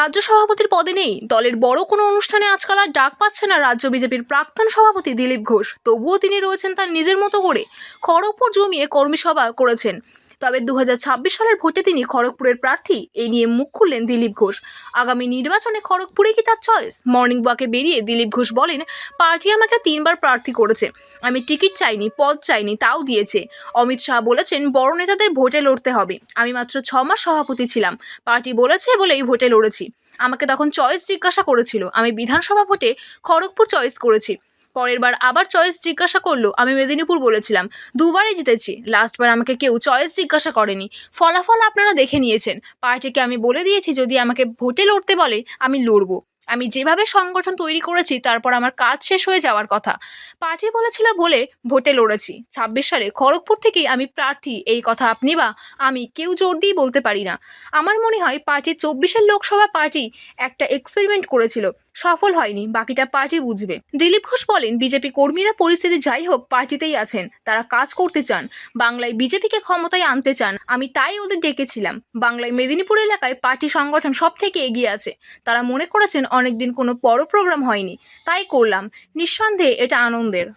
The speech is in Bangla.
রাজ্য সভাপতির পদে নেই। দলের বড় কোনো অনুষ্ঠানে আজকাল আর ডাক পাচ্ছে না রাজ্য বিজেপির প্রাক্তন সভাপতি দিলীপ ঘোষ। তবুও তিনি রয়েছেন তার নিজের মতো করে। খড়গপুর জমিয়ে কর্মী সভা করেছেন। তবে দু হাজার ছাব্বিশ সালের ভোটে তিনি খড়গপুরের প্রার্থী। এই নিয়ে মুখ খুললেন দিলীপ ঘোষ। আগামী নির্বাচনে খড়গপুরে কি তার চয়েস মর্নিং ওয়াকে বেরিয়ে দিলীপ ঘোষ বলেন, পার্টি আমাকে তিনবার প্রার্থী করেছে। আমি টিকিট চাইনি, পদ চাইনি, তাও দিয়েছে। অমিত শাহ বলেছেন, বড় নেতাদের ভোটে লড়তে হবে। আমি মাত্র ছ মাস সভাপতি ছিলাম। পার্টি বলেছে বলেই ভোটে লড়েছি। আমাকে তখন চয়েস জিজ্ঞাসা করেছিল। আমি বিধানসভা ভোটে খড়গপুর চয়েস করেছি। পরের বার আবার চয়েস জিজ্ঞাসা করল, আমি মেদিনীপুর বলেছিলাম, দুবারই জিতেছি লাস্টবার আমাকে কেউ চয়েস জিজ্ঞাসা করেনি। ফলাফল আপনারা দেখে নিয়েছেন, পার্টিকে আমি বলে দিয়েছি, যদি আমাকে ভোটে লড়তে বলে, আমি লড়বো। আমি যেভাবে সংগঠন তৈরি করেছি, তারপর আমার কাজ শেষ হয়ে যাওয়ার কথা। পার্টি বলেছিল বলে ভোটে লড়েছি। ছাব্বিশ সালে খড়গপুর থেকেই আমি প্রার্থী, এই কথা আপনি বা আমি কেউ জোর দিয়ে বলতে পারি না। আমার মনে হয় পার্টি চব্বিশের লোকসভা পার্টি একটা এক্সপেরিমেন্ট করেছিল। সফল হয়নি, বাকিটা পার্টি বুঝবে। দিলীপ ঘোষ বলেন, বিজেপি কর্মীরা পরিস্থিতি যাই হোক, পার্টিতেই আছেন, তারা কাজ করতে চান, বাংলায় বিজেপিকে ক্ষমতায় আনতে চান, আমি তাই ওদের ডেকেছিলাম। বাংলায় মেদিনীপুর এলাকায় পার্টি সংগঠন সব থেকে এগিয়ে আছে, তারা মনে করেছেন অনেকদিন কোনো বড় প্রোগ্রাম হয়নি, তাই করলাম, নিঃসন্দেহে এটা আনন্দের।